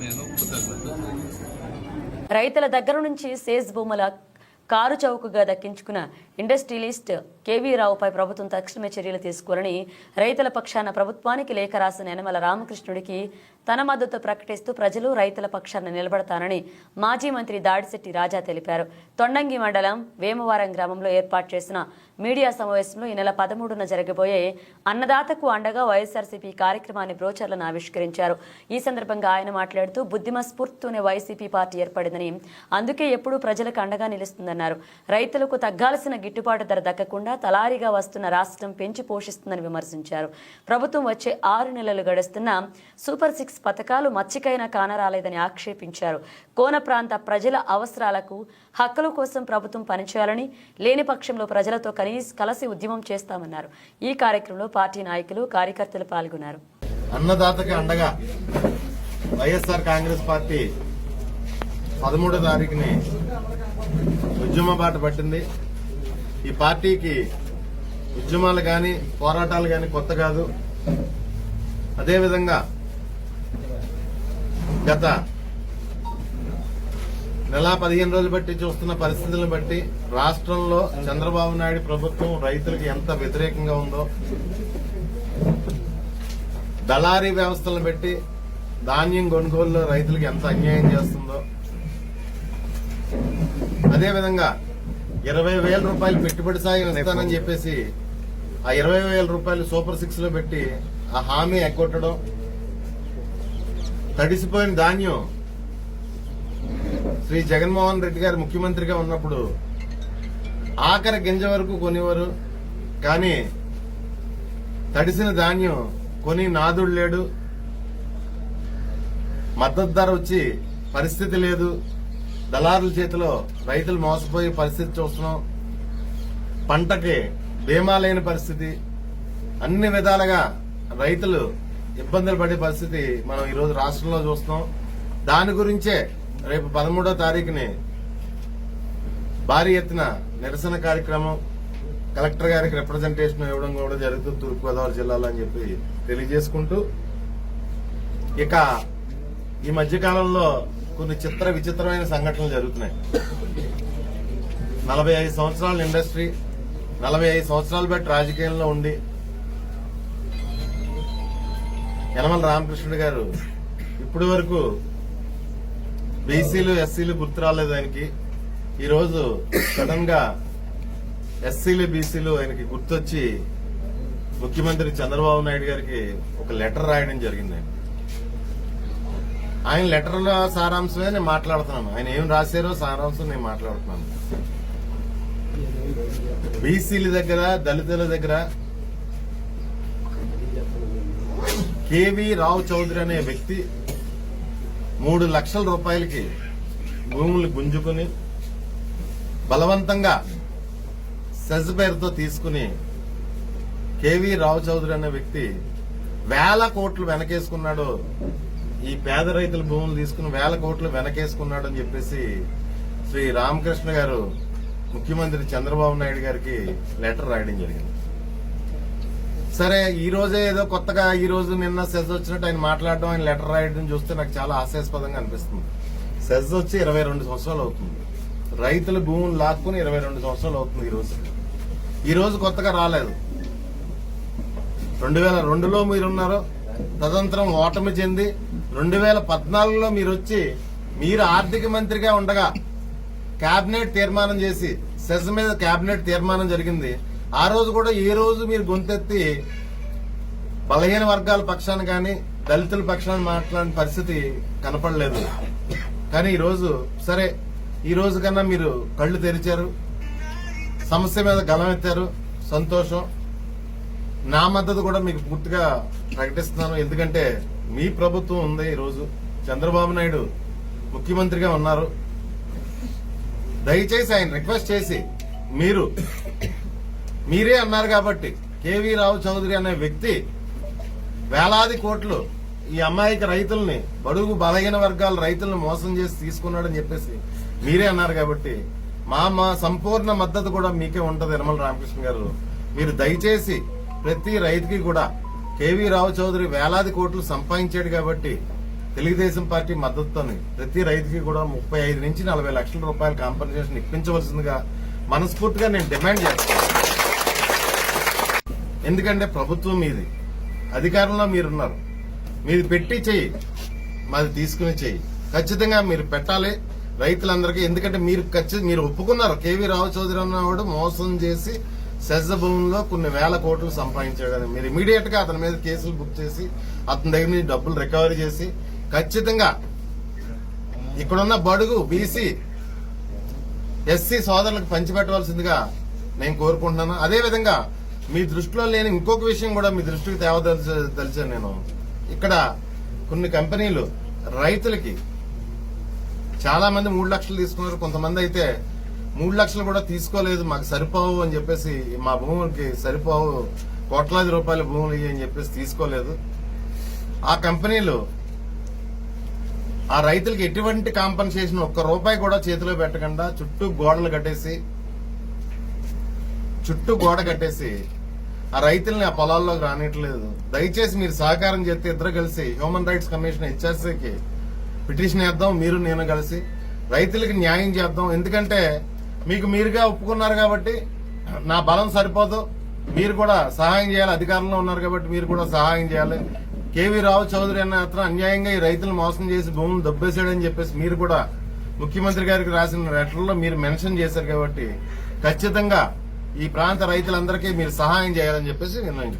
నేను కృతజ్ఞత రైతుల దగ్గర నుంచి సేజ్ భూముల కారు చౌకగా దక్కించుకున్న ఇండస్ట్రియలిస్ట్ కేవీ రావుపై ప్రభుత్వం తక్షణమే చర్యలు తీసుకోవాలని రైతుల పక్షాన ప్రభుత్వానికి లేఖ రాసిన యనమల రామకృష్ణుడికి తన మద్దతు ప్రకటిస్తూ ప్రజలు రైతుల పక్షాన నిలబడతానని మాజీ మంత్రి దాడిశెట్టి రాజా తెలిపారు. తొండంగి మండలం వేమవారం గ్రామంలో ఏర్పాటు చేసిన మీడియా సమావేశంలో ఈ నెల పదమూడున జరగబోయే అన్నదాతకు అండగా వైఎస్ఆర్సీపీ కార్యక్రమాన్ని బ్రోచర్లను ఆవిష్కరించారు. ఈ సందర్భంగా ఆయన మాట్లాడుతూ బుద్ధిమ స్ఫూర్తితోనే వైసీపీ పార్టీ ఏర్పడిందని అందుకే ఎప్పుడూ ప్రజలకు అండగా నిలుస్తుందన్నారు. రైతులకు తగ్గాల్సిన గిట్టుబాటు ధర దక్కకుండా తలారీగా వస్తున్న రాష్ట్రం పెంచి పోషిస్తుందని విమర్శించారు. ప్రభుత్వం వచ్చే ఆరు నెలలు గడుస్తున్న సూపర్ సిక్స్ పథకాలు మచ్చికైనా కానరాలేదని ఆక్షేపించారు. కోన ప్రాంత ప్రజల అవసరాలకు హక్కుల కోసం ప్రభుత్వం పనిచేయాలని లేని పక్షంలో ప్రజలతో కనీస కలిసి ఉద్యమం చేస్తామన్నారు. ఈ కార్యక్రమంలో పార్టీ నాయకులు కార్యకర్తలు పాల్గొన్నారు. అన్నదాతకి అండగా వైఎస్ఆర్ కాంగ్రెస్ పార్టీ పదమూడో తారీఖుని ఉద్యమ బాట పట్టింది. ఈ పార్టీకి ఉద్యమాలు కానీ పోరాటాలు కానీ కొత్త కాదు. అదేవిధంగా గత నెల పదిహేను రోజులు బట్టి చూస్తున్న పరిస్థితులను బట్టి రాష్ట్రంలో చంద్రబాబు నాయుడు ప్రభుత్వం రైతులకు ఎంత వ్యతిరేకంగా ఉందో దళారీ వ్యవస్థలను పెట్టి ధాన్యం కొనుగోలులో రైతులకు ఎంత అన్యాయం చేస్తుందో అదేవిధంగా ఇరవై వేల రూపాయలు పెట్టుబడి సాయం ఇస్తానని చెప్పేసి ఆ ఇరవై వేల రూపాయలు సూపర్ సిక్స్లో పెట్టి ఆ హామీ ఎగ్గొట్టడం తడిసిపోయిన ధాన్యం శ్రీ జగన్మోహన్ రెడ్డి గారు ముఖ్యమంత్రిగా ఉన్నప్పుడు ఆఖరి గింజ వరకు కొనేవారు. కానీ తడిసిన ధాన్యం కొని నాదుడు లేడు. మద్దతు ధర వచ్చి పరిస్థితి లేదు. దళారుల చేతిలో రైతులు మోసపోయే పరిస్థితి చూస్తున్నాం. పంటకి బీమా లేని పరిస్థితి. అన్ని విధాలుగా రైతులు ఇబ్బందులు పడే పరిస్థితి మనం ఈరోజు రాష్ట్రంలో చూస్తున్నాం. దాని గురించే రేపు పదమూడో తారీఖుని భారీ ఎత్తున నిరసన కార్యక్రమం. కలెక్టర్ గారికి రిప్రజెంటేషన్ ఇవ్వడం కూడా జరుగుతుంది తూర్పుగోదావరి జిల్లాలో అని చెప్పి తెలియజేసుకుంటూ. ఇక ఈ మధ్యకాలంలో కొన్ని చిత్ర విచిత్రమైన సంఘటనలు జరుగుతున్నాయి. నలభై ఐదు సంవత్సరాల ఇండస్ట్రీ నలభై ఐదు సంవత్సరాలు బట్టి రాజకీయంలో ఉండి యనమల రామకృష్ణుడు గారు ఇప్పటి వరకు బీసీలు ఎస్సీలు గుర్తు రాలేదు ఆయనకి. ఈరోజు సడన్గా ఎస్సీలు బీసీలు ఆయనకి గుర్తొచ్చి ముఖ్యమంత్రి చంద్రబాబు నాయుడు గారికి ఒక లెటర్ రాయడం జరిగింది. ఆయన లెటర్ సారాంశమే నేను మాట్లాడుతున్నాను. ఆయన ఏం రాశారో సారాంశం నేను మాట్లాడుతున్నాను. బీసీల దగ్గర దళితుల దగ్గర కేవీ రావు చౌదరి అనే వ్యక్తి మూడు లక్షల రూపాయలకి భూములు గుంజుకుని బలవంతంగా సెజ్ పేరుతో తీసుకుని కేవీ రావు చౌదరి అనే వ్యక్తి వేల కోట్లు వెనకేసుకున్నాడు ఈ పేద రైతుల భూములు తీసుకుని వేల కోట్లు వెనకేసుకున్నాడు అని చెప్పేసి శ్రీ రామకృష్ణ గారు ముఖ్యమంత్రి చంద్రబాబు నాయుడు గారికి లెటర్ రాయడం జరిగింది. సరే ఈ రోజే ఏదో కొత్తగా ఈ రోజు నిన్న సెజ్ వచ్చినట్టు ఆయన మాట్లాడడం ఆయన లెటర్ రాయడం చూస్తే నాకు చాలా ఆశాస్పదంగా అనిపిస్తుంది. సెజ్ వచ్చి ఇరవై రెండు సంవత్సరాలు అవుతుంది. రైతుల భూములు లాక్కుని ఇరవై రెండు సంవత్సరాలు అవుతుంది ఈ రోజు. ఈ రోజు కొత్తగా రాలేదు. రెండు వేల రెండులో మీరున్నారు తదనంతరం ఓటమి చెంది రెండు వేల పద్నాలుగులో మీరు వచ్చి మీరు ఆర్థిక మంత్రిగా ఉండగా కేబినెట్ తీర్మానం చేసి సెస్ మీద కేబినెట్ తీర్మానం జరిగింది. ఆ రోజు కూడా ఏ రోజు మీరు గొంతెత్తి బలహీన వర్గాల పక్షాన కానీ దళితుల పక్షాన మాట్లాడిన పరిస్థితి కనపడలేదు. కానీ ఈరోజు సరే ఈ రోజు కన్నా మీరు కళ్ళు తెరిచారు సమస్య మీద గలమెత్తారు సంతోషం. నా మద్దతు కూడా మీకు పూర్తిగా ప్రకటిస్తున్నాను. ఎందుకంటే మీ ప్రభుత్వం ఉంది ఈరోజు. చంద్రబాబు నాయుడు ముఖ్యమంత్రిగా ఉన్నారు. దయచేసి ఆయన రిక్వెస్ట్ చేసి మీరు మీరే అన్నారు కాబట్టి కేవీ రావు చౌదరి అనే వ్యక్తి వేలాది కోట్లు ఈ అమ్మాయికి రైతుల్ని బడుగు బలహీన వర్గాల రైతులను మోసం చేసి తీసుకున్నాడని చెప్పేసి మీరే అన్నారు కాబట్టి మా మా సంపూర్ణ మద్దతు కూడా మీకే ఉంటది నిర్మల రామకృష్ణ గారు. మీరు దయచేసి ప్రతి రైతుకి కూడా కేవీ రావు చౌదరి వేలాది కోట్లు సంపాదించాడు కాబట్టి తెలుగుదేశం పార్టీ మద్దతుతోని ప్రతి రైతుకి కూడా ముప్పై ఐదు నుంచి నలభై లక్షల రూపాయల కాంపన్సేషన్ ఇప్పించవలసిందిగా మనస్ఫూర్తిగా నేను డిమాండ్ చేస్తాను ఎందుకంటే ప్రభుత్వం మీది అధికారంలో మీరున్నారు. మీది పెట్టి చెయ్యి మాది తీసుకుని చెయ్యి ఖచ్చితంగా మీరు పెట్టాలి. రైతులందరికీ ఎందుకంటే మీరు ఖచ్చితంగా మీరు ఒప్పుకున్నారు. కేవీ రావు చౌదరి అన్నవాడు మోసం చేసి సెజ్జ భూముల్లో కొన్ని వేల కోట్లు సంపాదించాడు మీరు ఇమీడియట్గా అతని మీద కేసులు బుక్ చేసి అతని దగ్గర నుంచి డబ్బులు రికవరీ చేసి ఖచ్చితంగా ఇక్కడున్న బడుగు బీసీ ఎస్సీ సోదరులకు పంచిపెట్టవలసిందిగా నేను కోరుకుంటున్నాను. అదే విధంగా మీ దృష్టిలో లేని ఇంకొక విషయం కూడా మీ దృష్టికి తేవదలిచాను నేను. ఇక్కడ కొన్ని కంపెనీలు రైతులకి చాలా మంది మూడు లక్షలు తీసుకున్నారు. కొంతమంది అయితే మూడు లక్షలు కూడా తీసుకోలేదు మాకు సరిపోవు అని చెప్పేసి మా భూములకి సరిపోవు కోట్లాది రూపాయల భూములు ఇవి అని చెప్పేసి తీసుకోలేదు. ఆ కంపెనీలు ఆ రైతులకి ఎటువంటి కాంపన్సేషన్ ఒక్క రూపాయి కూడా చేతిలో పెట్టకుండా చుట్టూ గోడలు కట్టేసి చుట్టూ గోడ కట్టేసి ఆ రైతుల్ని ఆ పొలాల్లోకి రానిట్లేదు దయచేసి మీరు సహకారం చేస్తే ఇద్దరు కలిసి హ్యూమన్ రైట్స్ కమిషన్ హెచ్ఆర్సీకి పిటిషన్ వేద్దాం మీరు నేను కలిసి రైతులకి న్యాయం చేద్దాం. ఎందుకంటే మీకు మీరుగా ఒప్పుకున్నారు కాబట్టి నా బలం సరిపోదు. మీరు కూడా సహాయం చేయాలి. అధికారంలో ఉన్నారు కాబట్టి మీరు కూడా సహాయం చేయాలి. కేవీ రావు చౌదరి అన్న అతను అన్యాయంగా ఈ రైతులు మోసం చేసి భూములు దెబ్బేసాడని చెప్పేసి మీరు కూడా ముఖ్యమంత్రి గారికి రాసిన లెటర్లో మీరు మెన్షన్ చేశారు కాబట్టి ఖచ్చితంగా ఈ ప్రాంత రైతులందరికీ మీరు సహాయం చేయాలని చెప్పేసి నిర్ణయించుకున్నాను.